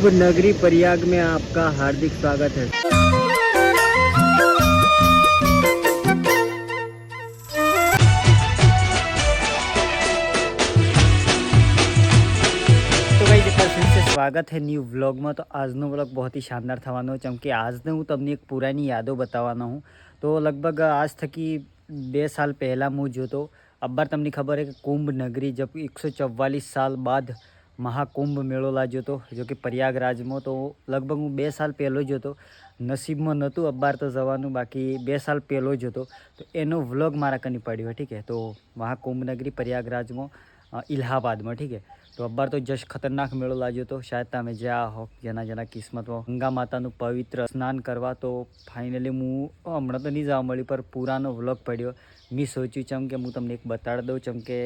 कुंभ नगरी प्रयाग में आपका हार्दिक स्वागत है તો ભાઈ એક વાર ફિર સે સ્વાગત है ન્યૂ વ્લોગમાં તો આજનો વ્લોગ બહુ ही શાનદાર થવાનો છે કેમ કે આજને હું તમને એક પુરાની યાદો બતાવવાનો હું તો લગભગ આજ થકી બે સાલ પહેલાં હું જોતો અબ્બાર તમને ખબર है કે કુંભ નગરી જબ એકસો ચૌવાલીસ સાલ બાદ મહાકુંભ મેળો લાગ્યો હતો. જો કે પ્રયાગરાજમાં તો લગભગ હું બે સાલ પહેલો જ હતો. નસીબમાં નહોતું અબ્બાર તો જવાનું, બાકી બે સાલ પહેલો જ હતો. તો એનો વ્લોગ મારા કની પડ્યો, ઠીક છે? તો મહાકુંભ નગરી પ્રયાગરાજમાં ઇલાહાબાદમાં, ઠીક છે. તો અબ્બાર તો જશ ખતરનાક મેળો લાગ્યો હતો શાયદ તમે જ્યાં હો જેના જેના કિસ્મતમાં ગંગા માતાનું પવિત્ર સ્નાન કરવા તો ફાઇનલી હું હમણાં તો નહીં જવા મળી પર પુરાનો વ્લોગ પડ્યો. મેં સોચ્યું ચમ કે હું તમને એક બતાડી દઉં ચમ કે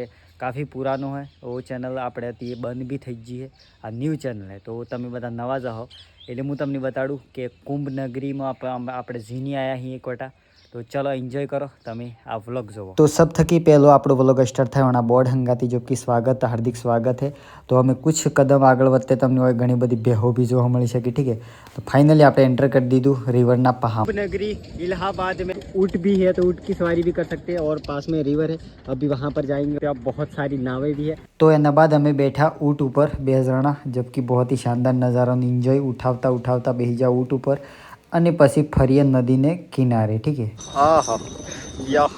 કાફી પુરાનો હોય ઓ ચેનલ આપણે હતી એ બંધ બી થઈ ગઈ છે, આ ન્યૂ ચેનલ હે. તો તમે બધા નવા જાઓ એટલે હું તમને બતાડું કે કુંભ નગરીમાં આપણે ઝીની આવ્યા અહીં એક વટા. તો ચલો એન્જોય કરો તમે આ વ્લોગ જુઓ તો સબ થકી પહેલો આપણો વ્લોગ સ્ટાર્ટ થયો અને બોર્ડ હંગાતી જો કે સ્વાગત હાર્દિક સ્વાગત है તો અમે કુછ કદમ આગળ વધતે તમને હોય ઘણી બધી બેહો બી જોવા મળી શકે ઠીક है તો फाइनली આપણે एंटर कर દીધું रिवर ના पहाड़ नगरी इलाहाबाद में ऊँट भी है तो ऊँट की सवारी भी कर सकते हैं और पास में रिवर है अभी वहाँ पर जाएंगे तो बहुत सारी नावें भी है તો એના બાદ અમે બેઠા ઊંટ ઉપર બે જણા જબકી બહુ ही શાનદાર નજારાનો એન્જોય ઉઠાવતા ઉઠાવતા બેસી જાઓ ઊંટ ઉપર અને પછી ફરીએ નદીને કિનારે ઠીક હા હા. યા.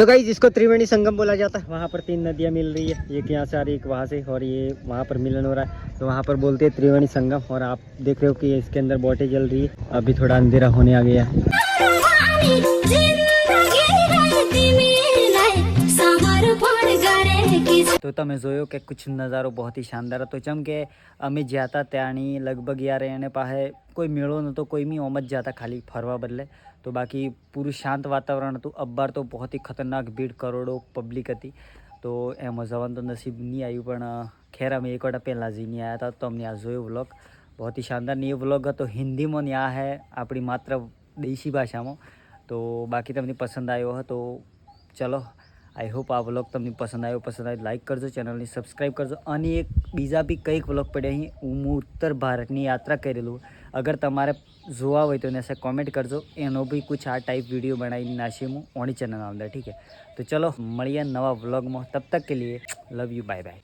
तो गाइज इसको त्रिवेणी संगम बोला जाता है वहाँ पर तीन नदियाँ मिल रही है एक यहाँ से आ रही है एक वहाँ से और ये वहाँ पर मिलन हो रहा है तो वहाँ पर बोलते हैं त्रिवेणी संगम और आप देख रहे हो कि इसके अंदर बोटें जल रही है अभी थोड़ा अंधेरा होने आ गया है તો તમે જોયો કે કુછ નજારો બહુ ही શાનદાર હતો જેમ કે અમે જ્યાં હતા ત્યાંની લગભગ યાર એને પાસે કોઈ મેળો નહોતો કોઈ બી ઓમ જ જ્યાં હતા ખાલી ફરવા બદલે તો બાકી પૂરું શાંત વાતાવરણ હતું. અબ્બાર તો બહુ ही ખતરનાક ભીડ કરોડો પબ્લિક હતી. તો એમાં જવાનું તો નસીબ નહીં આવ્યું, પણ ખેર અમે એક વટા પહેલાં જઈને આવ્યા હતા. તો અમને આ જોયો વ્લોગ બહુ ही શાનદાર ને એ વ્લોગ હતો. હિન્દીમાં ને આ હે આપણી માત્ર દેશી ભાષામાં. તો બાકી તમને પસંદ આવ્યો હતો ચલો આઈ હોપ આ વ્લોગ તમને પસંદ આવ્યો. પસંદ આવ્યો લાઈક કરજો ચેનલને સબસ્ક્રાઈબ કરજો. અને એક બીજા બી કંઈક વ્લોગ પડ્યા અહીં હું ઉત્તર ભારતની યાત્રા કરેલું. અગર તમારે જોવા હોય તો એને સે કોમેન્ટ કરજો. એનો બી કુછ આ ટાઈપ વીડિયો બનાવીને નાખીએ હું, ઓણી ચેનલ અંદર, ઠીક છે? તો ચલો, મળીએ નવા વ્લોગમાં તબ તક કે લીએ લવ યુ બાય બાય